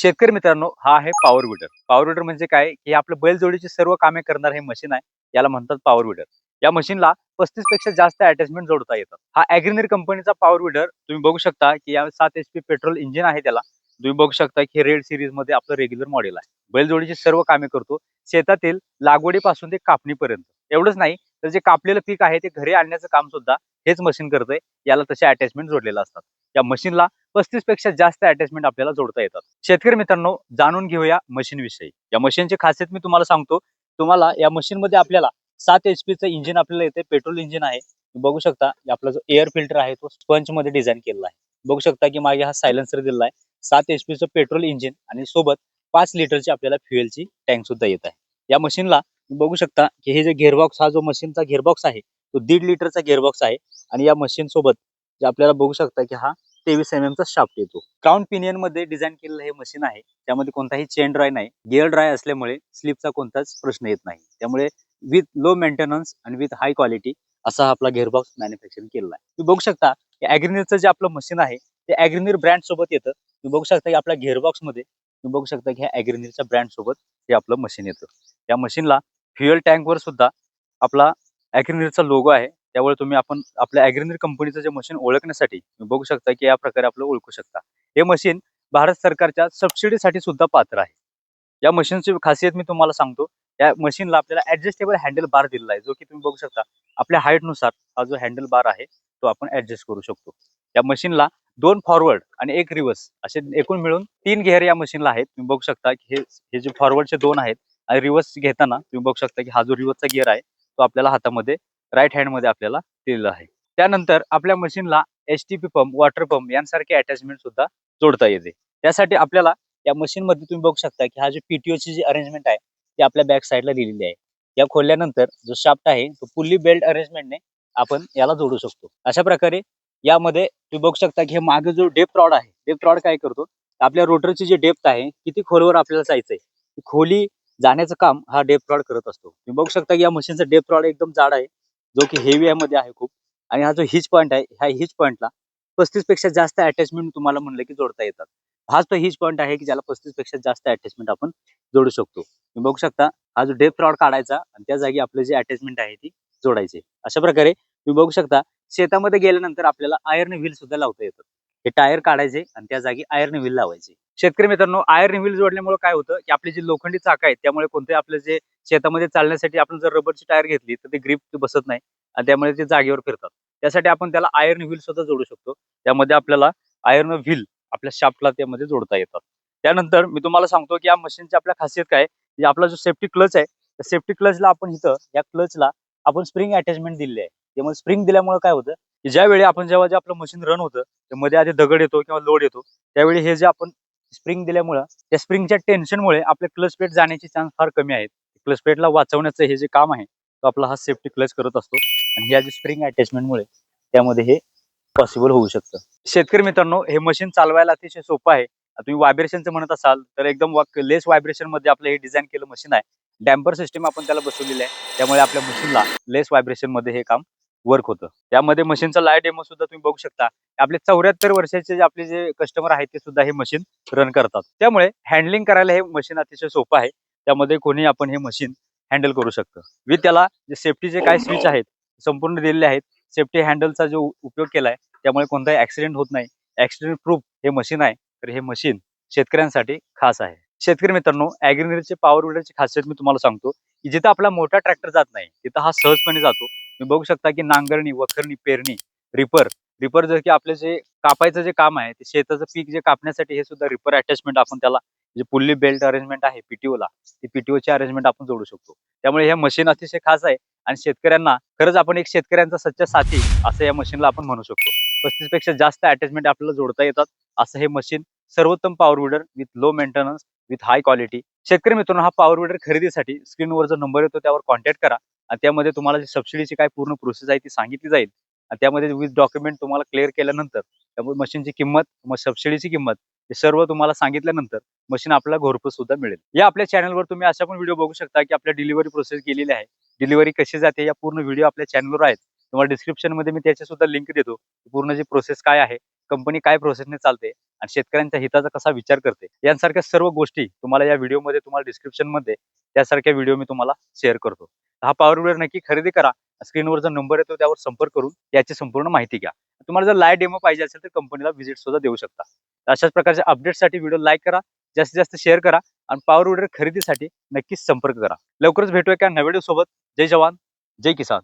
शेतकरी मित्रांनो हा आहे पॉवर विडर पॉवर विडर म्हणजे काय? की हे आपलं बैलजोडीची सर्व कामे करणार हे मशीन आहे. याला म्हणतात पॉवर विडर या मशीनला पस्तीसपेक्षा जास्त अटॅचमेंट जोडता येतात हा अॅग्रिनर कंपनीचा पॉवर विडर तुम्ही बघू शकता की या सात एच पी पेट्रोल इंजिन आहे त्याला. तुम्ही बघू शकता की रेड सिरीजमध्ये आपलं रेग्युलर मॉडेल आहे. बैलजोडीची सर्व कामे करतो. शेतातील लागवडीपासून ते कापणीपर्यंत. एवढंच नाही तर जे कापलेलं पीक आहे ते घरी आणण्याचं काम सुद्धा हेच मशीन करतंय. याला तसे अटॅचमेंट जोडलेलं असतात. या मशीनला पस्तीसपेक्षा जास्त अटॅचमेंट आपल्याला जोडता येतात. शेतकरी मित्रांनो जाणून घेऊया मशीन विषयी. या मशीनची खासियत मी तुम्हाला सांगतो. तुम्हाला या मशीन मध्ये आपल्याला सात एच पीचं इंजिन आपल्याला येते पेट्रोल इंजिन आहे. बघू शकता आपला जो एअर फिल्टर आहे तो स्पंच मध्ये डिझाईन केलेला आहे. बघू शकता की मागे हा सायलेन्सर दिलेला आहे. सात एच पीचं पेट्रोल इंजिन आणि सोबत पाच लिटरची आपल्याला फ्युएलची टँक सुद्धा येत आहे. या मशीनला तुम्ही बघू शकता की हे जे गेअरबॉक्स हा जो मशीनचा गेअरबॉक्स आहे तो दीड लिटरचा गेअरबॉक्स आहे. आणि या मशीन सोबत जे आपल्याला बघू शकता की हा तेवीस एम चा शाफ्ट येतो. क्राऊन पिनियनमध्ये डिझाईन केलेलं हे मशीन आहे. त्यामध्ये कोणताही चेन ड्राय नाही. गिअर ड्राय असल्यामुळे स्लिपचा कोणताच प्रश्न येत नाही. त्यामुळे विथ लो मेंटेनन्स आणि विथ हाय क्वालिटी असा आपला गेअरबॉक्स मॅन्युफॅक्चरिंग केलेला आहे. तुम्ही बघू शकता की अॅग्रिनिरचं जे आपलं मशीन आहे ते अॅग्रिनिर ब्रँड सोबत येतं. तुम्ही बघू शकता की आपल्या गेअरबॉक्समध्ये तुम्ही बघू शकता की ह्या अॅग्रिनिरच्या ब्रँड सोबत हे आपलं मशीन येतं. या मशीनला फ्युएल टँकवर सुद्धा आपला अॅग्रिनिरचा लोगो आहे. त्यामुळे तुम्ही आपण आपल्या अॅग्रिनिर कंपनीचं जे मशीन ओळखण्यासाठी तुम्ही बघू शकता की या प्रकारे आपलं ओळखू शकता. हे मशीन भारत सरकारच्या सबसिडीसाठी सुद्धा पात्र आहे. या मशीनची खासियत मी तुम्हाला सांगतो. या मशीनला आपल्याला ऍडजस्टेबल हँडल बार दिलेला आहे जो की तुम्ही बघू शकता. आपल्या हाईटनुसार हा जो हँडल बार आहे तो आपण ऍडजस्ट करू शकतो. या मशीनला दोन फॉरवर्ड आणि एक रिव्हर्स असे एकूण मिळून तीन गेअर या मशीनला आहेत. तुम्ही बघू शकता की हे हे जे फॉरवर्डचे दोन आहेत आणि रिव्हर्स घेताना तुम्ही बघू शकता की हा जो रिव्हर्सचा गिअर आहे तो आपल्याला हातामध्ये राईट हँडमध्ये आपल्याला दिलेलं आहे. त्यानंतर आपल्या मशीनला H T P pump water pump यांसारखे अटॅचमेंट सुद्धा जोडता येते. त्यासाठी आपल्याला या मशीन मध्ये तुम्ही बघू शकता की हा जो पीटीओ ची जी अरेंजमेंट आहे ती आपल्या बॅक साईडला दिलेली आहे. या खोलल्यानंतर जो शाफ्ट आहे तो पुल्ली बेल्ट अरेंजमेंटने आपण याला जोडू शकतो. अशा प्रकारे यामध्ये तुम्ही बघू शकता की हे मागे जो डेप रॉड आहे डेप रॉड काय करतो? आपल्या रोटरची जी डेप्थ आहे किती खोलवर आपल्याला जायचंय खोली जाण्याचं काम हा डेप रॉड करत असतो. तुम्ही बघू शकता की या मशीनचा डेप रॉड एकदम जाड आहे. जो की हेवी मध्ये आहे खूप. आणि हा जो हिच पॉईंट आहे ह्या हिच पॉईंटला पस्तीसपेक्षा जास्त अटॅचमेंट तुम्हाला म्हणलं की जोडता येतात. हाच तो हिच पॉईंट आहे की ज्याला पस्तीसपेक्षा जास्त अटॅचमेंट आपण जोडू शकतो. तुम्ही बघू शकता हा जो डेप रॉड काढायचा आणि त्या जागी आपलं जे अटॅचमेंट आहे ती जोडायचे. अशा प्रकारे तुम्ही बघू शकता शेतामध्ये गेल्यानंतर आपल्याला आयर्न व्हील सुद्धा लावता येतात. हे टायर काढायचे आणि त्या जागी आयर्न व्हील लावायचे. शेतकरी मित्रांनो आयर्न व्हील जोडल्यामुळे काय होतं की आपली जी लोखंडी चाक आहेत त्यामुळे कोणते आपले जे शेतामध्ये चालण्यासाठी आपण जर रबरची टायर घेतली तर ते ग्रीप बसत नाही आणि त्यामुळे ते जागेवर फिरतात. त्यासाठी आपण त्याला आयर्न व्हील सुद्धा जोडू शकतो. त्यामध्ये आपल्याला आयर्न व्हील आपल्या शाफ्टला त्यामध्ये जोडता येतात. त्यानंतर मी तुम्हाला सांगतो की या मशीनची आपल्या खासियत काय की म्हणजे आपला जो सेफ्टी क्लच आहे त्या सेफ्टी क्लचला आपण इथं या क्लचला आपण स्प्रिंग अटॅचमेंट दिलेली आहे. त्यामुळे स्प्रिंग दिल्यामुळे काय होतं? की ज्यावेळी आपण जेव्हा जे आपलं मशीन रन होतं मध्ये आधी दगड येतो किंवा लोड येतो त्यावेळी हे जे आपण स्प्रिंग दिल्यामुळं त्या स्प्रिंगच्या टेन्शनमुळे आपले क्लच प्लेट जाण्याचे चान्स फार कमी आहेत. क्लच प्लेटला वाचवण्याचं हे जे काम आहे तो आपला हा सेफ्टी क्लच करत असतो. आणि या जे स्प्रिंग अटॅचमेंटमुळे त्यामध्ये हे पॉसिबल होऊ शकतं. शेतकरी मित्रांनो हे मशीन चालवायला अतिशय सोपं आहे. तुम्ही व्हायब्रेशनचं म्हणत असाल तर एकदम लेस व्हायब्रेशनमध्ये आपलं हे डिझाईन केलं मशीन आहे. डॅम्पर सिस्टम आपण त्याला बसवलेलं आहे. त्यामुळे आपल्या मशीनला लेस व्हायब्रेशनमध्ये हे काम वर्क होतं. त्यामध्ये मशीनचा लाइट डेमो सुद्धा तुम्ही बघू शकता. आपले चौऱ्याहत्तर वर्षाचे जे आपले जे कस्टमर आहेत ते सुद्धा हे मशीन रन करतात. त्यामुळे हँडलिंग करायला हे मशीन अतिशय सोपं आहे. त्यामध्ये कोणी आपण हे मशीन हँडल करू शकतं. विथ त्याला जे सेफ्टीचे काय स्विच आहेत संपूर्ण दिलेले आहेत सेफ्टी हँडलचा जो उपयोग केलाय त्यामुळे कोणताही ऍक्सिडेंट होत नाही. ऍक्सिडेंट प्रूफ हे मशीन आहे तर हे मशीन शेतकऱ्यांसाठी खास आहे. शेतकरी मित्रांनो अॅग्रिनरचे पॉवर विडरची खासियत मी तुम्हाला सांगतो की जिथं आपला मोठा ट्रॅक्टर जात नाही तिथं हा सहजपणे जातो. तुम्ही बघू शकता की नांगरणी वखरणी पेरणी रिपर रिपर जर की आपलं जे कापायचं जे काम आहे ते शेताचं पीक जे कापण्यासाठी हे सुद्धा रिपर अटॅचमेंट आपण त्याला जे पुल्ली बेल्ट अरेंजमेंट आहे पीटीओला ती पीटीओची अरेंजमेंट आपण जोडू शकतो. त्यामुळे हे मशीन अतिशय खास आहे आणि शेतकऱ्यांना खरंच आपण एक शेतकऱ्यांचा सच्चा साथी असं या मशीनला आपण म्हणू शकतो. पस्तीसपेक्षा जास्त अटॅचमेंट आपल्याला जोडता येतात असं हे मशीन सर्वोत्तम power weeder with low maintenance with high quality शेतकरी मित्रांनो हा पॉवर विडर खरेदीसाठी स्क्रीनवर जो नंबर येतो त्यावर कॉन्टॅक्ट करा. त्यामध्ये तुम्हाला जी सबसिडीची काय पूर्ण प्रोसेस आहे ती सांगितली जाईल. आणि त्यामध्ये विथ डॉक्युमेंट तुम्हाला क्लिअर केल्यानंतर त्यामुळे मशीनची किंमत मग सबसिडीची किंमत हे सर्व तुम्हाला सांगितल्यानंतर मशीन आपल्याला घरपोच सुद्धा मिळेल. या आपल्या चॅनलवर तुम्ही अशा पण व्हिडिओ बघू शकता की आपल्या डिलिव्हरी प्रोसेस केलेली आहे. डिलिव्हरी कशी जाते या पूर्ण व्हिडिओ आपल्या चॅनलवर आहेत. तुम्हाला डिस्क्रिप्शनमध्ये मी त्याची सुद्धा लिंक देतो पूर्ण जी प्रोसेस काय आहे कंपनी काय प्रोसेसने चालते आणि शेतकऱ्यांच्या हिताचा कसा विचार करते यांसारख्या सर्व गोष्टी तुम्हाला या व्हिडिओमध्ये तुम्हाला डिस्क्रिप्शनमध्ये त्यासारख्या व्हिडिओ मी तुम्हाला शेअर करतो. हा पॉवर विडर नक्की खरेदी करा. स्क्रीनवर जो नंबर येतो त्यावर संपर्क करून याची संपूर्ण माहिती घ्या. तुम्हाला जर लाईव्ह डेमो पाहिजे असेल तर कंपनीला व्हिजिट सुद्धा देऊ शकता. अशाच प्रकारच्या अपडेटसाठी व्हिडिओ लाईक करा जास्तीत जास्त शेअर करा आणि पॉवर विडर खरेदीसाठी नक्कीच संपर्क करा. लवकरच भेटूया का नव्या सोबत. जय जवान जय किसान.